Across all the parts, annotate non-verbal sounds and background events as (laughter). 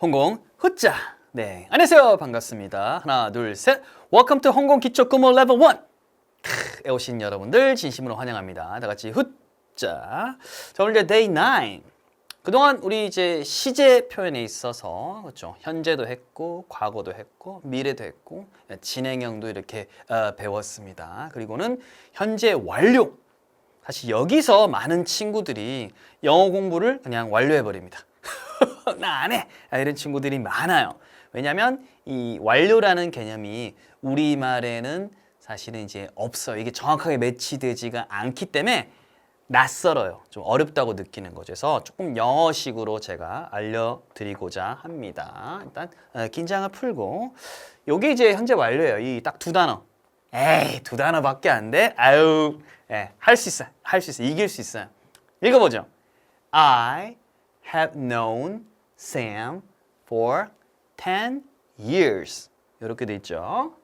홍공 후자. 네, 안녕하세요. 반갑습니다. 하나, 둘, 셋. Welcome to 홍공 기초 구모 레벨 1. 크, 에 오신 여러분들 진심으로 환영합니다. 다 같이 후자. 자, 오늘 이제 데이 9. 그동안 우리 이제 시제 표현에 있어서 그렇죠. 현재도 했고 과거도 했고 미래도 했고 진행형도 이렇게 어, 배웠습니다. 그리고는 현재 완료. 사실 여기서 많은 친구들이 영어 공부를 그냥 완료해 버립니다. (laughs) 나 안 해. 아, 이런 친구들이 많아요. 왜냐하면 이 완료라는 개념이 우리말에는 사실은 이제 없어요. 이게 정확하게 매치되지가 않기 때문에 낯설어요. 좀 어렵다고 느끼는 거죠. 그래서 조금 영어식으로 제가 알려드리고자 합니다. 일단 어, 긴장을 풀고 요게 이제 현재 완료예요. 이 딱 두 단어. 에이 두 단어밖에 안 돼? 아유 예, 할 수 있어요. 할수 있어요. 이길 수 있어요. 읽어보죠. I have known Sam for 10 years. 이렇게 돼 있죠.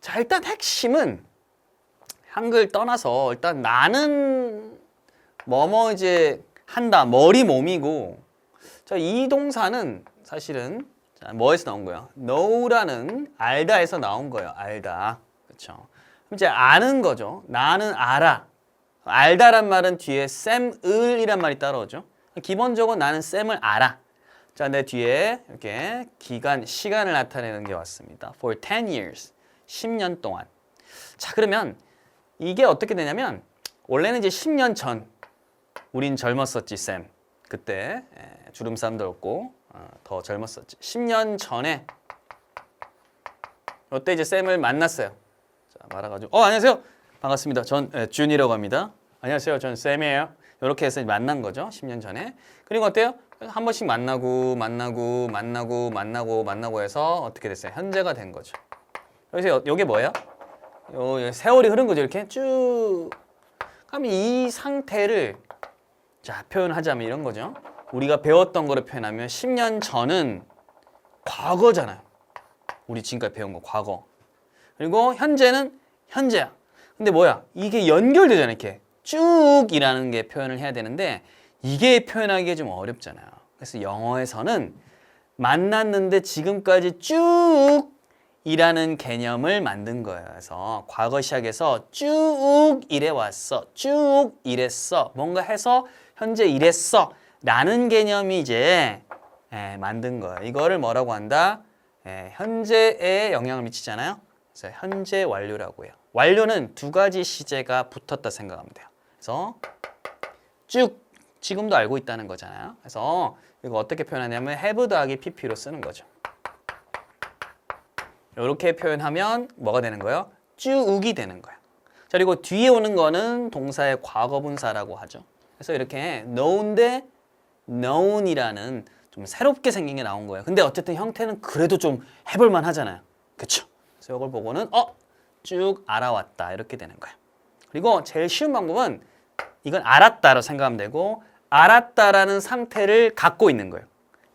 자, 일단 핵심은 한글 떠나서 일단 나는 뭐뭐 이제 한다. 머리 몸이고 자, 이 동사는 사실은 자, 뭐에서 나온 거야? know라는 알다에서 나온 거예요. 알다. 그렇죠? 이제 아는 거죠. 나는 알아. 알다란 말은 뒤에 쌤을이란 말이 따라오죠. 기본적으로 나는 쌤을 알아. 자, 내 뒤에 이렇게 기간, 시간을 나타내는 게 왔습니다. For 10 years. 10년 동안. 자, 그러면 이게 어떻게 되냐면 원래는 이제 10년 전 우린 젊었었지, 쌤. 그때 예, 주름살도 없고 어, 더 젊었었지. 10년 전에 이때 이제 쌤을 만났어요. 자, 말아가지고 어 안녕하세요. 반갑습니다. 전 예, 준이라고 합니다. 안녕하세요. 전 쌤이에요. 이렇게 해서 만난 거죠. 10년 전에. 그리고 어때요? 한 번씩 만나고 만나고 만나고 만나고 만나고 해서 어떻게 됐어요? 현재가 된 거죠. 여기서 이게 뭐예요? 요 세월이 흐른 거죠. 이렇게 쭉. 그럼 이 상태를 자 표현하자면 이런 거죠. 우리가 배웠던 거를 표현하면 10년 전은 과거잖아요. 우리 지금까지 배운 거 과거. 그리고 현재는 현재야. 근데 뭐야? 이게 연결되잖아 이렇게 쭉이라는 게 표현을 해야 되는데 이게 표현하기 좀 어렵잖아요. 그래서 영어에서는 만났는데 지금까지 쭉 이라는 개념을 만든 거예요. 그래서 과거 시작해서 쭉 이래 왔어. 쭉 이랬어. 뭔가 해서 현재 이랬어. 라는 개념이 이제 예, 만든 거예요. 이거를 뭐라고 한다? 예, 현재에 영향을 미치잖아요. 그래서 현재 완료라고 해요. 완료는 두 가지 시제가 붙었다 생각하면 돼요. 그래서 쭉 지금도 알고 있다는 거잖아요. 그래서 이거 어떻게 표현하냐면 have 더하기 pp로 쓰는 거죠. 이렇게 표현하면 뭐가 되는 거예요? 쭉이 되는 거예요. 자, 그리고 뒤에 오는 거는 동사의 과거분사라고 하죠. 그래서 이렇게 known데 known이라는 좀 새롭게 생긴 게 나온 거예요. 근데 어쨌든 형태는 그래도 좀 해볼 만 하잖아요. 그쵸? 그래서 이걸 보고는 어? 쭉 알아왔다 이렇게 되는 거예요. 그리고 제일 쉬운 방법은 이건 알았다로 생각하면 되고 알았다라는 상태를 갖고 있는 거예요.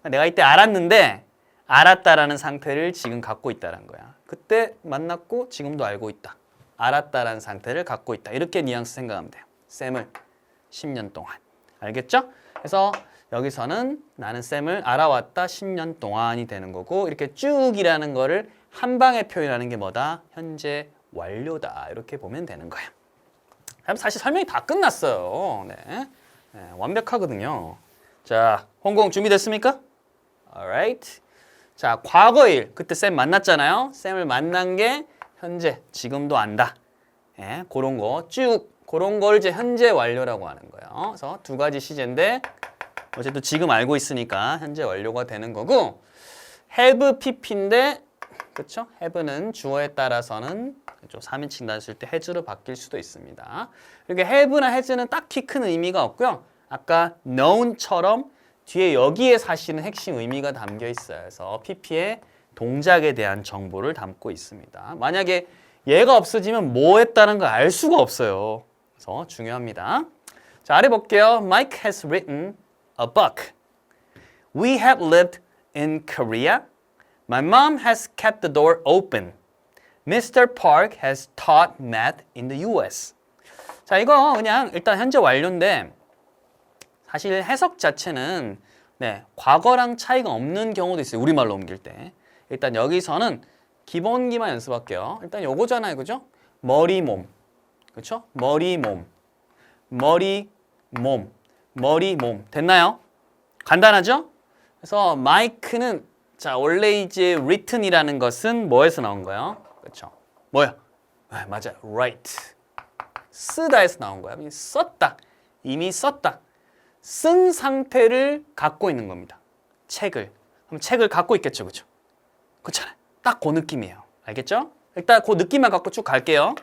내가 이때 알았는데 알았다라는 상태를 지금 갖고 있다는 거야. 그때 만났고 지금도 알고 있다. 알았다라는 상태를 갖고 있다. 이렇게 뉘앙스 생각하면 돼요. 쌤을 10년 동안. 알겠죠? 그래서 여기서는 나는 쌤을 알아왔다 10년 동안이 되는 거고 이렇게 쭉이라는 거를 한 방에 표현하는 게 뭐다? 현재 완료다. 이렇게 보면 되는 거예요. 사실 설명이 다 끝났어요. 네. 네, 완벽하거든요. 자, 홍공 준비됐습니까? Alright. 자, 과거일. 그때 쌤 만났잖아요. 쌤을 만난 게 현재, 지금도 안다. 예, 그런 거 쭉, 그런 걸 이제 현재 완료라고 하는 거예요. 그래서 두 가지 시제인데 어쨌든 지금 알고 있으니까 현재 완료가 되는 거고 have pp인데 그렇죠? have는 주어에 따라서는 좀 3인칭 단수일 때 has로 바뀔 수도 있습니다. 이렇게 have나 has는 딱히 큰 의미가 없고요. 아까 known처럼 뒤에 여기에 사실은 핵심 의미가 담겨 있어요. 그래서 pp의 동작에 대한 정보를 담고 있습니다. 만약에 얘가 없어지면 뭐 했다는 걸 알 수가 없어요. 그래서 중요합니다. 자, 아래 볼게요. Mike has written a book. We have lived in Korea. My mom has kept the door open. Mr. Park has taught math in the US. 자, 이거 그냥 일단 현재 완료인데 사실 해석 자체는 네, 과거랑 차이가 없는 경우도 있어요. 우리말로 옮길 때. 일단 여기서는 기본기만 연습할게요. 일단 요거잖아요. 그죠? 머리 몸. 그렇죠? 머리 몸. 머리 몸. 머리 몸. 됐나요? 간단하죠? 그래서 마이크는 자, 원래 이제 written이라는 것은 뭐에서 나온 거예요? 그렇죠? 뭐야? 아, 맞아. write. 쓰다에서 나온 거야. 썼다. 이미 썼다. 쓴 상태를 갖고 있는 겁니다. 책을. 그럼 책을 갖고 있겠죠. 그죠? 그렇잖아요. 딱 그 느낌이에요. 알겠죠? 일단 그 느낌만 갖고 쭉 갈게요.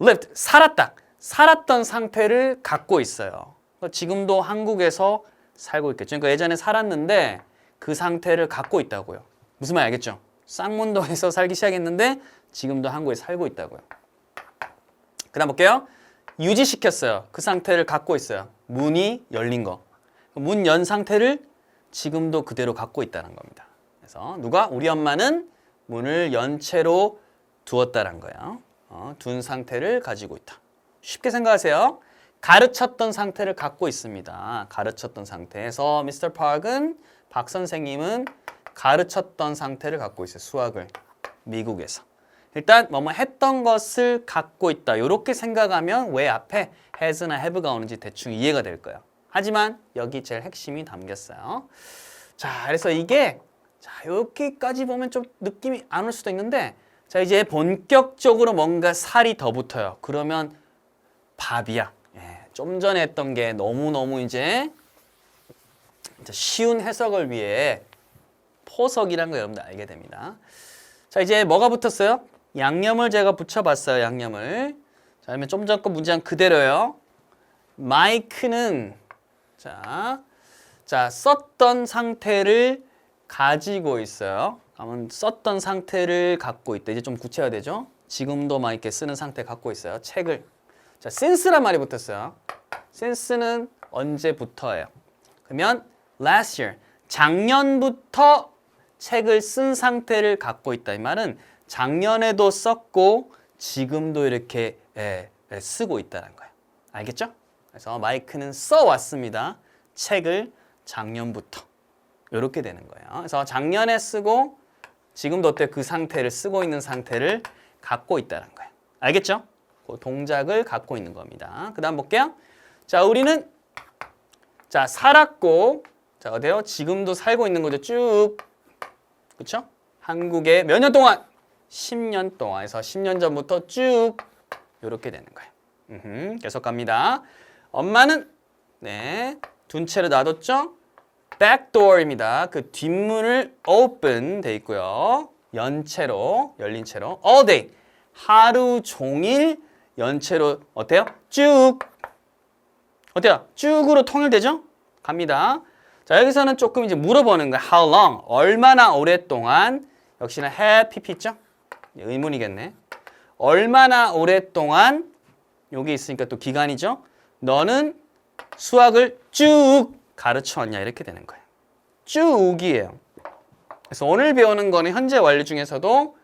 lived. 살았다. 살았던 상태를 갖고 있어요. 지금도 한국에서 살고 있겠죠. 그러니까 예전에 살았는데 그 상태를 갖고 있다고요. 무슨 말 알겠죠? 쌍문동에서 (laughs) 살기 시작했는데 지금도 한국에 살고 있다고요. 그 다음 볼게요. 유지시켰어요. 그 상태를 갖고 있어요. 문이 열린 거. 문 연 상태를 지금도 그대로 갖고 있다는 겁니다. 그래서 누가 우리 엄마는 문을 연 채로 두었다는 거예요. 어, 둔 상태를 가지고 있다. 쉽게 생각하세요. 가르쳤던 상태를 갖고 있습니다. 가르쳤던 상태에서 미스터 파크는 박 선생님은 가르쳤던 상태를 갖고 있어요. 수학을 미국에서. 일단 뭐뭐 했던 것을 갖고 있다. 이렇게 생각하면 왜 앞에 has나 have가 오는지 대충 이해가 될 거예요. 하지만 여기 제일 핵심이 담겼어요. 자, 그래서 이게 자, 여기까지 보면 좀 느낌이 안 올 수도 있는데 자, 이제 본격적으로 뭔가 살이 더 붙어요. 그러면 밥이야. 예, 좀 전에 했던 게 너무너무 이제 쉬운 해석을 위해 포석이란 거 여러분들 알게 됩니다. 자, 이제 뭐가 붙었어요? 양념을 제가 붙여봤어요. 양념을. 자, 그러면 좀전거 문장 그대로요. 마이크는 자, 자 썼던 상태를 가지고 있어요. 그러면 썼던 상태를 갖고 있다. 이제 좀 구체화되죠? 지금도 막 이렇게 쓰는 상태 갖고 있어요. 책을. 자, since란 말이 붙었어요. since는 언제부터예요? 그러면 last year, 작년부터 책을 쓴 상태를 갖고 있다. 이 말은 작년에도 썼고 지금도 이렇게 예, 예, 쓰고 있다는 거예요. 알겠죠? 그래서 마이크는 써왔습니다. 책을 작년부터 이렇게 되는 거예요. 그래서 작년에 쓰고 지금도 어때 그 상태를 쓰고 있는 상태를 갖고 있다는 거예요. 알겠죠? 그 동작을 갖고 있는 겁니다. 그 다음 볼게요. 자, 우리는 자 살았고 자 어때요? 지금도 살고 있는 거죠. 쭉 그렇죠? 한국에 몇 년 동안 10년 동안 해서 10년 전부터 쭉 이렇게 되는 거예요. 음흠, 계속 갑니다. 엄마는 네, 둔 채로 놔뒀죠? backdoor입니다. 그 뒷문을 open 돼 있고요. 연채로 열린 채로 all day 하루 종일 연채로 어때요? 쭉 어때요? 쭉으로 통일되죠? 갑니다. 자 여기서는 조금 이제 물어보는 거예요. How long? 얼마나 오랫동안? 역시나 have pp 있죠? 의문이겠네. 얼마나 오랫동안 여기 있으니까 또 기간이죠. 너는 수학을 쭉 가르쳐왔냐 이렇게 되는 거예요. 쭉이에요. 그래서 오늘 배우는 거는 현재 완료 중에서도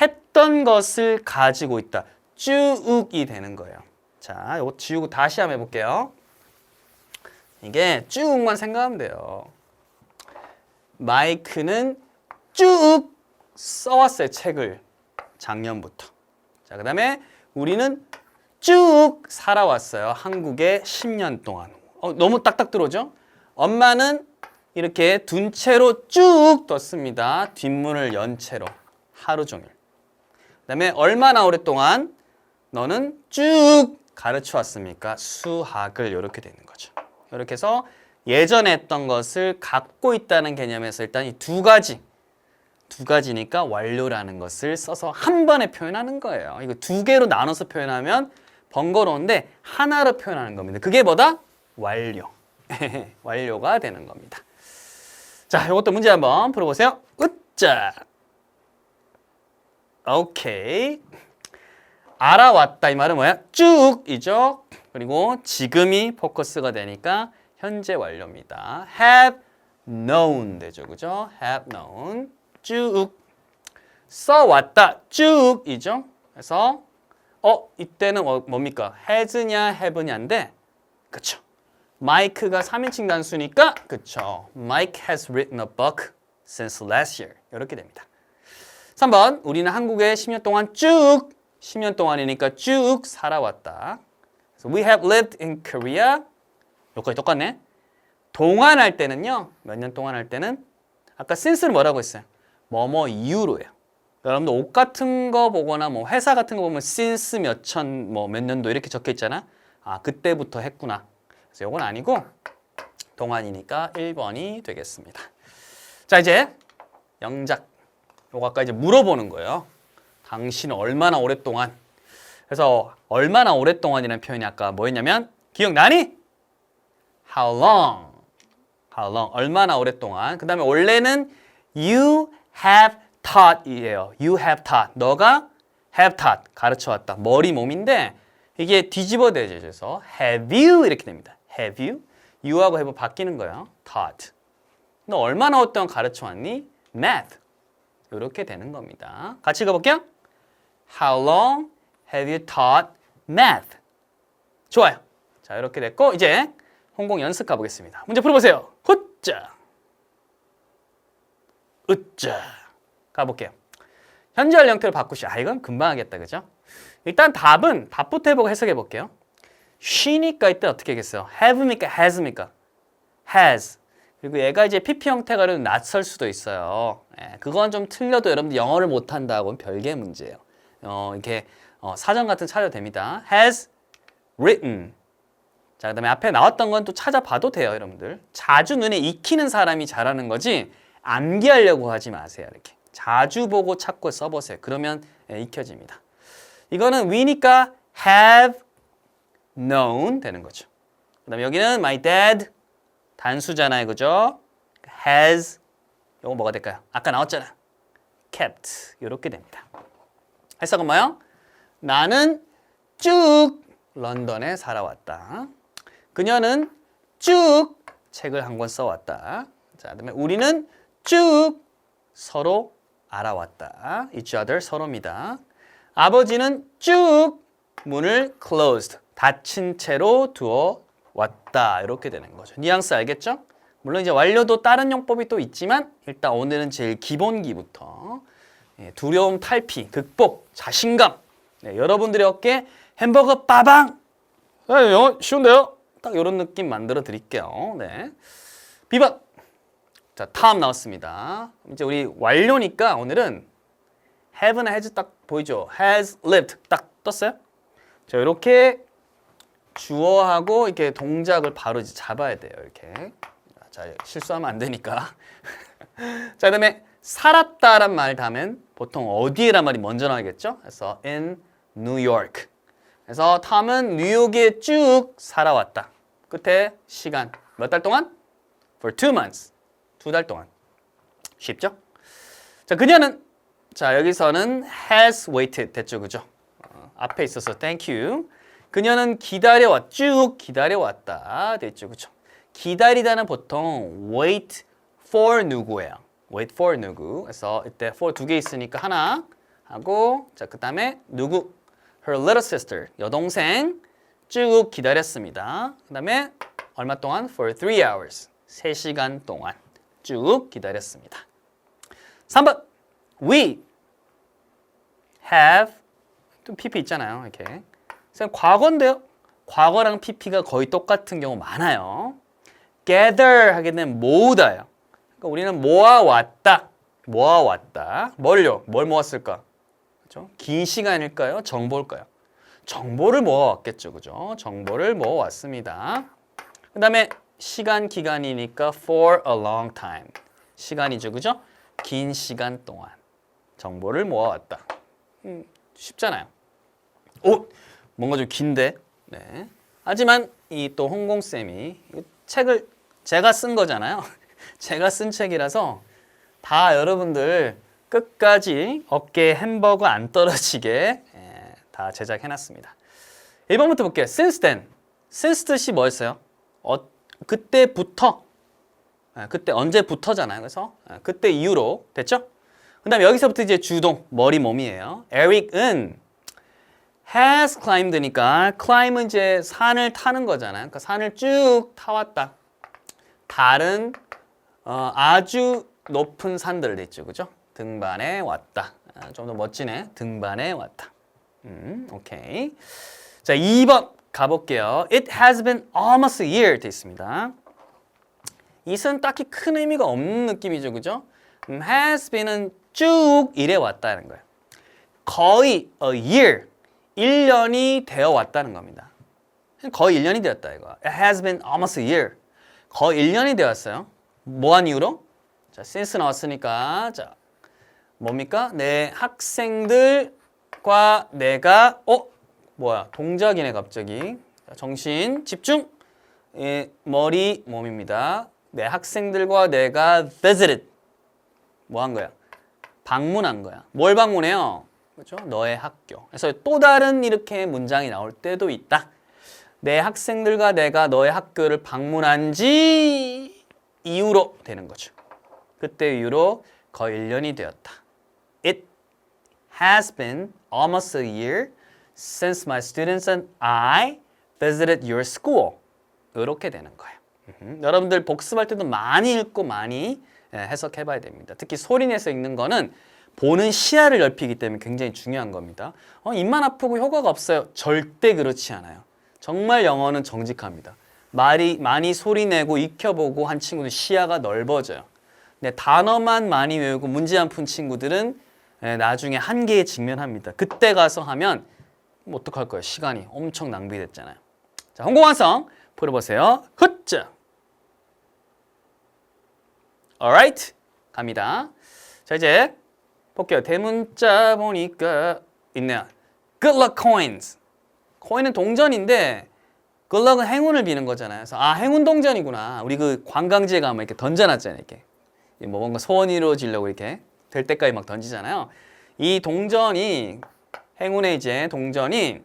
했던 것을 가지고 있다. 쭉이 되는 거예요. 자, 이거 지우고 다시 한번 해볼게요. 이게 쭉만 생각하면 돼요. 마이크는 쭉 써왔어요, 책을. 작년부터. 자, 그 다음에 우리는 쭉 살아왔어요. 한국에 10년 동안. 어, 너무 딱딱 들어오죠? 엄마는 이렇게 둔 채로 쭉 떴습니다. 뒷문을 연 채로 하루 종일. 그 다음에 얼마나 오랫동안 너는 쭉 가르쳐 왔습니까? 수학을 이렇게 되는 거죠. 이렇게 해서 예전에 했던 것을 갖고 있다는 개념에서 일단 이 두 가지 두 가지니까 완료라는 것을 써서 한 번에 표현하는 거예요. 이거 두 개로 나눠서 표현하면 번거로운데 하나로 표현하는 겁니다. 그게 뭐다? 완료. (laughs) 완료가 되는 겁니다. 자, 이것도 문제 한번 풀어보세요. 으짜. 오케이. 알아왔다 이 말은 뭐야? 쭉이죠. 그리고 지금이 포커스가 되니까 현재 완료입니다. have known 되죠. 그죠? have known. 쭉 써왔다. 쭉이죠. 그래서 어 이때는 뭐, 뭡니까? has냐 have냐인데 그쵸? 마이크가 3인칭 단수니까 그쵸? Mike has written a book since last year 이렇게 됩니다. 3번 우리는 한국에 10년 동안 쭉 10년 동안이니까 쭉 살아왔다. So we have lived in Korea. 여기까지 똑같네. 동안 할 때는요. 몇 년 동안 할 때는 아까 since는 뭐라고 했어요? 뭐뭐 이후로예요. 여러분들 옷 같은 거 보거나 뭐 회사 같은 거 보면 since 몇 천 뭐 몇 년도 이렇게 적혀 있잖아. 아, 그때부터 했구나. 그래서 요건 아니고 동안이니까 1번이 되겠습니다. 자, 이제 영작. 요거 아까 이제 물어보는 거예요. 당신은 얼마나 오랫동안 그래서 얼마나 오랫동안이라는 표현이 아까 뭐였냐면 기억나니? How long? How long? 얼마나 오랫동안? 그 다음에 원래는 you have taught이에요. You have taught. 너가 have taught. 가르쳐왔다. 머리 몸인데 이게 뒤집어 대줘서 have you 이렇게 됩니다. have you? you하고 have 바뀌는 거예요. taught. 너 얼마나 오랫동안 가르쳐왔니? math. 이렇게 되는 겁니다. 같이 읽어볼게요. How long have you taught math? 좋아요. 자, 이렇게 됐고 이제 홍콩 연습 가보겠습니다. 문제 풀어보세요. 후짜, 으짜 가볼게요. 현재할 형태로 바꾸시. 아 이건 금방 하겠다, 그죠? 일단 답은 답부터 해보고 해석해 볼게요. she니까 이때 어떻게 하겠어요? have입니까? has입니까? has. 그리고 얘가 이제 PP 형태가 좀 낯설 수도 있어요. 예, 그건 좀 틀려도 여러분들 영어를 못한다고는 별개 문제예요. 어, 이렇게 어, 사전 같은 거 찾아도 됩니다. has written. 자, 그 다음에 앞에 나왔던 건 또 찾아봐도 돼요, 여러분들. 자주 눈에 익히는 사람이 잘하는 거지 암기하려고 하지 마세요, 이렇게. 자주 보고 찾고 써보세요. 그러면 예, 익혀집니다. 이거는 we니까 have known 되는 거죠. 그 다음에 여기는 my dad 단수잖아요, 그죠? has 요거 뭐가 될까요? 아까 나왔잖아. kept 이렇게 됩니다. 해석은 뭐요? 나는 쭉 런던에 살아왔다. 그녀는 쭉 책을 한 권 써왔다. 자, 그다음에 우리는 쭉 서로 알아왔다. each other 서로입니다. 아버지는 쭉 문을 closed 닫힌 채로 두어 왔다. 이렇게 되는 거죠. 뉘앙스 알겠죠? 물론 이제 완료도 다른 용법이 또 있지만 일단 오늘은 제일 기본기부터 예, 두려움 탈피, 극복, 자신감. 네, 여러분들의 어깨 햄버거 빠방. 네, 영어 쉬운데요? 딱 이런 느낌 만들어 드릴게요. 네. 비박. 자, 다음 나왔습니다. 이제 우리 완료니까 오늘은 have나 has 딱 보이죠? has lived 딱 떴어요? 자, 이렇게 주어하고 이렇게 동작을 바로 이제 잡아야 돼요. 이렇게. 자, 실수하면 안 되니까. (laughs) 자, 그다음에 살았다란 말 다음엔 보통 어디에란 말이 먼저 나오겠죠? 그래서 in New York. 그래서 탐은 뉴욕에 쭉 살아왔다. 끝에 시간 몇 달 동안? For two months. 두 달 동안. 쉽죠? 자, 그녀는 자, 여기서는 has waited 됐죠, 그죠? 어, 앞에 있어서 thank you. 그녀는 기다려왔, 쭉 기다려왔다. 됐죠, 그죠? 기다리다는 보통 wait for 누구예요? Wait for 누구. 그래서 이때 for 두 개 있으니까 하나 하고 자, 그다음에 누구? her little sister. 여동생 쭉 기다렸습니다. 그다음에 얼마 동안? for three hours. 3시간 동안 쭉 기다렸습니다. 3번 we have 또 pp 있잖아요. 이렇게. 그래서 과거인데요. 과거랑 pp가 거의 똑같은 경우 많아요. gather 하게 되면 모으다요. 그러니까 우리는 모아왔다. 모아왔다. 뭘요? 뭘 모았을까? 그죠? 긴 시간일까요? 정보일까요? 정보를 모아왔겠죠. 그죠? 정보를 모아왔습니다. 그 다음에 시간 기간이니까 for a long time. 시간이죠. 그죠? 긴 시간 동안 정보를 모아왔다. 음, 쉽잖아요. 오! 뭔가 좀 긴데. 네. 하지만 이 또 홍공 쌤이 이 책을 제가 쓴 거잖아요. 제가 쓴 책이라서 다 여러분들 끝까지 어깨에 햄버거 안 떨어지게 예, 다 제작해 놨습니다. 1번부터 볼게요. since then. since 뜻이 뭐였어요? 어, 그때부터 예, 그때 언제부터잖아요. 그래서 예, 그때 이후로 됐죠? 그 다음에 여기서부터 이제 주동 머리 몸이에요. 에릭은 has climbed니까 climb은 이제 산을 타는 거잖아요. 그러니까 산을 쭉 타왔다. 다른 어, 아주 높은 산들을 됐죠, 그죠? 등반해 왔다. 아, 좀더 멋지네. 등반해 왔다. 음, 오케이. 자, 2번 가볼게요. It has been almost a year 돼 있습니다. it은 딱히 큰 의미가 없는 느낌이죠, 그죠? 음, has been은 쭉 이래 왔다는 거예요. 거의 a year, 1년이 되어 왔다는 겁니다. 거의 1년이 되었다 이거. It has been almost a year. 거의 1년이 되었어요. 뭐한 이유로? 자, since 나왔으니까 자, 뭡니까? 내 학생들과 내가 어? 뭐야? 동작이네 갑자기. 자, 정신 집중. 예, 머리 몸입니다. 내 학생들과 내가 visited 뭐 한 거야? 방문한 거야. 뭘 방문해요? 그렇죠? 너의 학교. 그래서 또 다른 이렇게 문장이 나올 때도 있다. 내 학생들과 내가 너의 학교를 방문한 지 이후로 되는 거죠. 그때 이후로 거의 1년이 되었다. It has been almost a year since my students and I visited your school. 이렇게 되는 거예요. 여러분들 복습할 때도 많이 읽고 많이 예, 해석해 봐야 됩니다. 특히 소리내서 읽는 거는 보는 시야를 넓히기 때문에 굉장히 중요한 겁니다. 어, 입만 아프고 효과가 없어요. 절대 그렇지 않아요. 정말 영어는 정직합니다. 말이 많이 소리내고 익혀보고 한 친구는 시야가 넓어져요. 근데 단어만 많이 외우고 문제 안 푼 친구들은 예, 나중에 한계에 직면합니다. 그때 가서 하면 뭐 어떡할 거예요? 시간이 엄청 낭비됐잖아요. 자, 홍공완성 풀어보세요. 훗자. alright. 갑니다. 자, 이제 볼게요. 대문자 보니까 있네요. Good luck coins. 코인은 동전인데 luck은 행운을 비는 거잖아요. 그래서 아, 행운 동전이구나. 우리 그 관광지에 가면 이렇게 던져놨잖아요. 이렇게. 뭐 뭔가 소원이 이루어지려고 이렇게 될 때까지 막 던지잖아요. 이 동전이 행운의 이제 동전이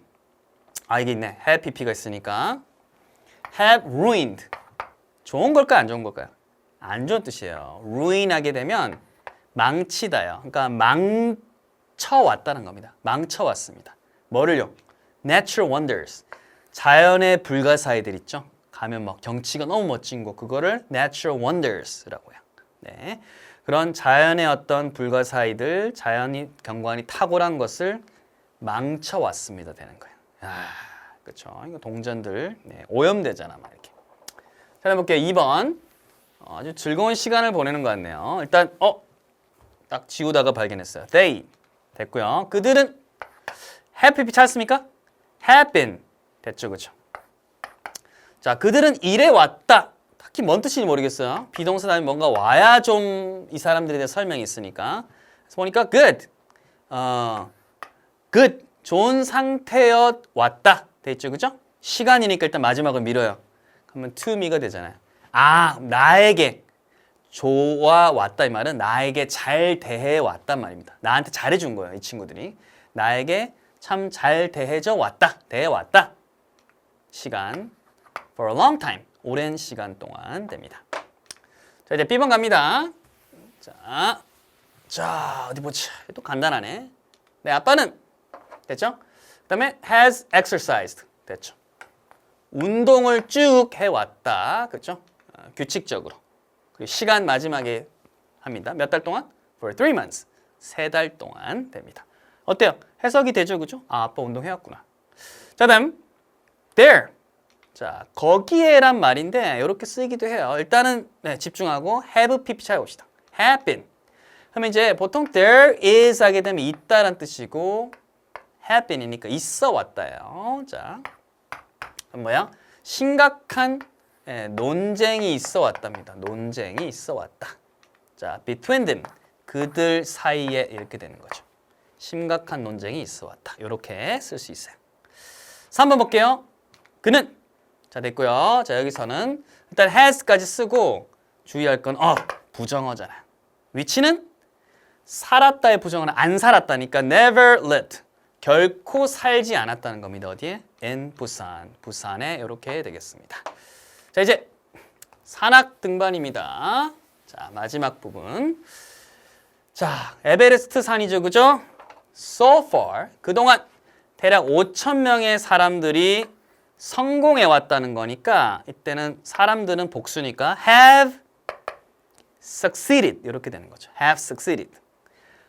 아 이게 있네. have pp가 있으니까 have ruined. 좋은 걸까요? 안 좋은 걸까요? 안 좋은 뜻이에요. ruin하게 되면 망치다요. 그러니까 망쳐왔다는 겁니다. 망쳐왔습니다. 뭐를요? natural wonders. 자연의 불가사의들 있죠? 가면 막 경치가 너무 멋진 곳 그거를 natural wonders라고요. 네. 그런 자연의 어떤 불가사의들, 자연이 경관이 탁월한 것을 망쳐 왔습니다 되는 거예요. 아, 그렇죠. 이거 동전들 네, 오염되잖아, 막 이렇게. 자, 해볼게요. 2번. 어, 아주 즐거운 시간을 보내는 것 같네요. 일단 어, 딱 지우다가 발견했어요. They 됐고요. 그들은 have 찾습니까? have been 됐죠, 그렇죠? 자, 그들은 일해 왔다. 딱히 뭔 뜻인지 모르겠어요. 비동사 다음에 뭔가 와야 좀 이 사람들에 대해 설명이 있으니까. 그래서 보니까 good, 어, good, 좋은 상태여 왔다. 됐죠, 그죠? 시간이니까 일단 마지막을 밀어요. 그러면 to me가 되잖아요. 아, 나에게 좋아 왔다 이 말은 나에게 잘 대해 왔단 말입니다. 나한테 잘해 준 거예요, 이 친구들이. 나에게 참 잘 대해져 왔다. 대해 왔다. 시간 for a long time. 오랜 시간 동안 됩니다. 자, 이제 B번 갑니다. 자. 자, 어디 보자. 또 간단하네. 네, 아빠는 됐죠? 그다음에 has exercised. 됐죠? 운동을 쭉 해왔다. 그렇죠? 어, 규칙적으로. 그리고 시간 마지막에 합니다. 몇 달 동안? For three months. 세 달 동안 됩니다. 어때요? 해석이 되죠, 그죠? 아, 아빠 운동해왔구나. 자, 다음 there. 자, 거기에란 말인데 이렇게 쓰이기도 해요. 일단은 네, 집중하고 have pp 찾아봅시다. have been. 그러면 이제 보통 there is 하게 되면 있다란 뜻이고 have been이니까 있어 왔다예요. 자, 뭐야? 심각한 예, 논쟁이 있어 왔답니다. 논쟁이 있어 왔다. 자, between them. 그들 사이에 이렇게 되는 거죠. 심각한 논쟁이 있어 왔다. 이렇게 쓸 수 있어요. 3번 볼게요. 그는 자 됐고요. 자 여기서는 일단 has까지 쓰고 주의할 건 어, 부정어잖아요. 위치는 살았다의 부정어는 안 살았다니까 never lived. 결코 살지 않았다는 겁니다. 어디에? in 부산. 부산에 이렇게 되겠습니다. 자 이제 산악 등반입니다. 자 마지막 부분. 자 에베레스트 산이죠, 그죠? So far 그동안 대략 5천 명의 사람들이 성공해 왔다는 거니까 이때는 사람들은 복수니까 have succeeded 이렇게 되는 거죠. have succeeded.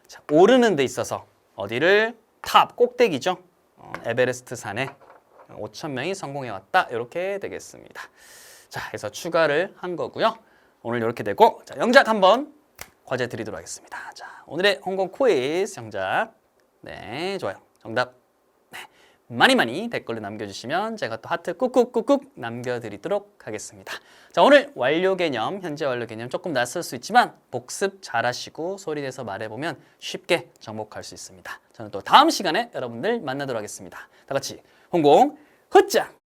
자, 오르는 데 있어서 어디를 탑 꼭대기죠. 어, 에베레스트 산에 5천 명이 성공해 왔다 이렇게 되겠습니다. 자, 그래서 추가를 한 거고요. 오늘 이렇게 되고 자, 영작 한번 과제 드리도록 하겠습니다. 자, 오늘의 홍콩 퀴즈 영작. 네, 좋아요. 정답. 네, 많이 많이 댓글로 남겨주시면 제가 또 하트 꾹꾹꾹꾹 남겨드리도록 하겠습니다. 자, 오늘 완료 개념, 현재 완료 개념 조금 낯설 수 있지만 복습 잘하시고 소리 내서 말해보면 쉽게 정복할 수 있습니다. 저는 또 다음 시간에 여러분들 만나도록 하겠습니다. 다 같이 홍콩 헛장!